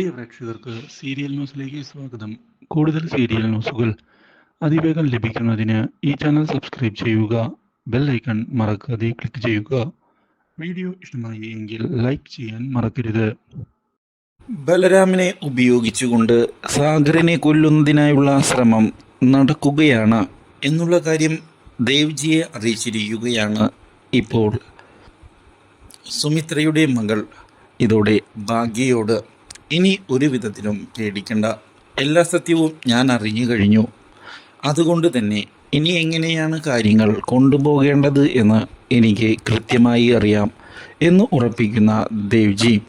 പ്രിയ പ്രേക്ഷകർക്ക് സീരിയൽ ന്യൂസിലേക്ക് സ്വാഗതം. കൂടുതൽ സീരിയൽ ന്യൂസുകൾ അതിവേഗം ലഭിക്കുന്നതിന് ഈ ചാനൽ സബ്സ്ക്രൈബ് ചെയ്യുക ബെൽ ഐക്കൺ മറക്കാതെ ക്ലിക്ക് ചെയ്യുക. വീഡിയോ ഇഷ്ടമായി എങ്കിൽ ലൈക്ക് ചെയ്യാൻ മറക്കരുത്. ബലരാമിനെ ഉപയോഗിച്ചുകൊണ്ട് സാഗറിനെ കൊല്ലുന്നതിനായുള്ള ശ്രമം നടക്കുകയാണ് എന്നുള്ള കാര്യം ദേവ്ജിയെ അറിയിച്ചിരിക്കുകയാണ് ഇപ്പോൾ സുമിത്രയുടെ മകൾ. ഇതോടെ ഭാഗ്യയോട് ഇനി ഒരു വിധത്തിലും പേടിക്കണ്ട. എല്ലാ സത്യവും ഞാൻ അറിഞ്ഞു കഴിഞ്ഞു. അതുകൊണ്ട് തന്നെ ഇനി എങ്ങനെയാണ് കാര്യങ്ങൾ കൊണ്ടുപോകേണ്ടത് എന്ന് എനിക്ക് കൃത്യമായി അറിയാം എന്ന് ഉറപ്പിക്കുന്ന ദേവ്ജി.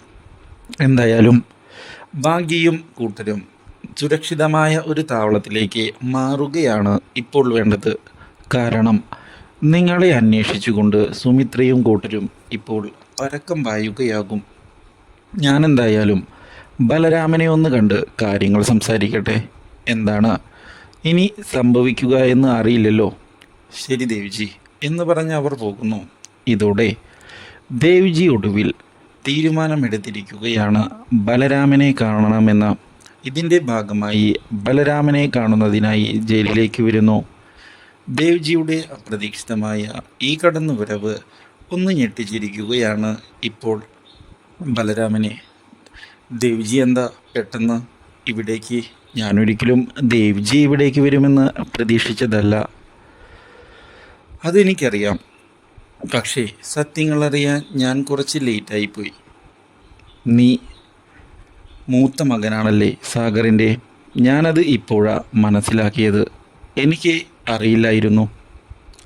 എന്തായാലും ഭാഗ്യയും കൂട്ടരും സുരക്ഷിതമായ ഒരു താവളത്തിലേക്ക് മാറുകയാണ് ഇപ്പോൾ വേണ്ടത്. കാരണം നിങ്ങളെ അന്വേഷിച്ചുകൊണ്ട് സുമിത്രയും കൂട്ടരും ഇപ്പോൾ പരക്കം പായുകയാകും. ഞാനെന്തായാലും ബലരാമനെ ഒന്ന് കണ്ട് കാര്യങ്ങൾ സംസാരിക്കട്ടെ. എന്താണ് ഇനി സംഭവിക്കുക എന്ന് അറിയില്ലല്ലോ. ശരി ദേവിജി എന്ന് പറഞ്ഞ് അവർ പോകുന്നു. ഇതോടെ ദേവിജി ഒടുവിൽ തീരുമാനമെടുത്തിരിക്കുകയാണ്. ബലരാമനെ കാണണമെന്ന ഇതിന്റെ ഭാഗമായി ബലരാമനെ കാണുന്നതിനായി ജയിലിലേക്ക് വരുന്നു. ദേവ്ജിയുടെ അപ്രതീക്ഷിതമായ ഈ കടന്നുവരവ് ഒന്ന് ഞെട്ടിച്ചിരിക്കുകയാണ് ഇപ്പോൾ ബലരാമനെ. ദേവ്ജി എന്താ പെട്ടെന്ന് ഇവിടേക്ക്? ഞാനൊരിക്കലും ദേവ്ജി ഇവിടേക്ക് വരുമെന്ന് പ്രതീക്ഷിച്ചതല്ല. അതെനിക്കറിയാം. പക്ഷേ സത്യങ്ങളറിയാൻ ഞാൻ കുറച്ച് ലേറ്റായിപ്പോയി. നീ മൂത്ത മകനാണല്ലേ സാഗറിന്റെ? ഞാനത് ഇപ്പോഴാ മനസ്സിലാക്കിയത്. എനിക്ക് അറിയില്ലായിരുന്നു.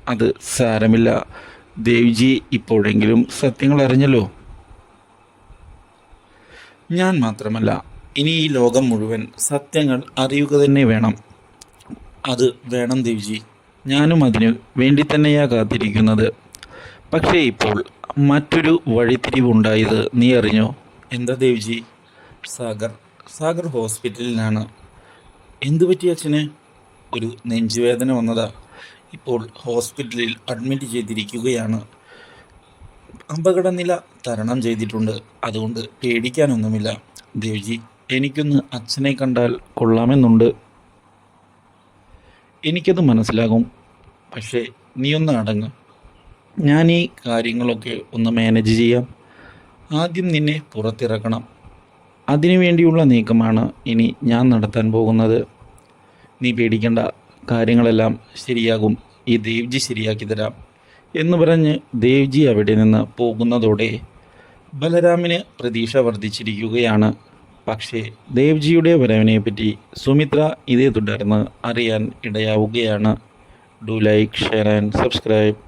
അത് സാരമില്ല. ദേവ്ജി ഇപ്പോഴെങ്കിലും സത്യങ്ങൾ അറിഞ്ഞല്ലോ ഞാൻ മാത്രമല്ല ഇനി ഈ ലോകം മുഴുവൻ സത്യങ്ങൾ അറിയുക തന്നെ വേണം. അത് വേണം ദേവിജി. ഞാനും അതിന് വേണ്ടി തന്നെയാ കാത്തിരിക്കുന്നത്. പക്ഷേ ഇപ്പോൾ മറ്റൊരു വഴിത്തിരിവുണ്ടായത് നീ അറിഞ്ഞോ? എന്താ ദേവിജി? സാഗർ സാഗർ ഹോസ്പിറ്റലിലാണ്. എന്തു പറ്റി അച്ഛന്? ഒരു നെഞ്ചുവേദന വന്നതാ. ഇപ്പോൾ ഹോസ്പിറ്റലിൽ അഡ്മിറ്റ് ചെയ്തിരിക്കുകയാണ്. അപകടനില തരണം ചെയ്തിട്ടുണ്ട്. അതുകൊണ്ട് പേടിക്കാനൊന്നുമില്ല. ദേവ്ജി എനിക്കൊന്ന് അച്ഛനെ കണ്ടാൽ കൊള്ളാമെന്നുണ്ട്. എനിക്കത് മനസ്സിലാകും. പക്ഷേ നീ ഒന്ന് അടങ്ങ്. ഞാൻ ഈ കാര്യങ്ങളൊക്കെ ഒന്ന് മാനേജ് ചെയ്യാം. ആദ്യം നിന്നെ പുറത്തിറക്കണം. അതിനു വേണ്ടിയുള്ള നീക്കമാണ് ഇനി ഞാൻ നടത്താൻ പോകുന്നത്. നീ പേടിക്കേണ്ട. കാര്യങ്ങളെല്ലാം ശരിയാകും. ഈ ദേവ്ജി ശരിയാക്കി തരാം. എന്ന് പറഞ്ഞ് ദേവ്ജി അവിടെ നിന്ന് പോകുന്നതോടെ ബലരാമിന് പ്രതീക്ഷ വർദ്ധിച്ചിരിക്കുകയാണ്. പക്ഷേ ദേവ്ജിയുടെ വരവിനെപ്പറ്റി സുമിത്ര ഇതേ തുടർന്ന് അറിയാൻ ഇടയാവുകയാണ്. Do like share and subscribe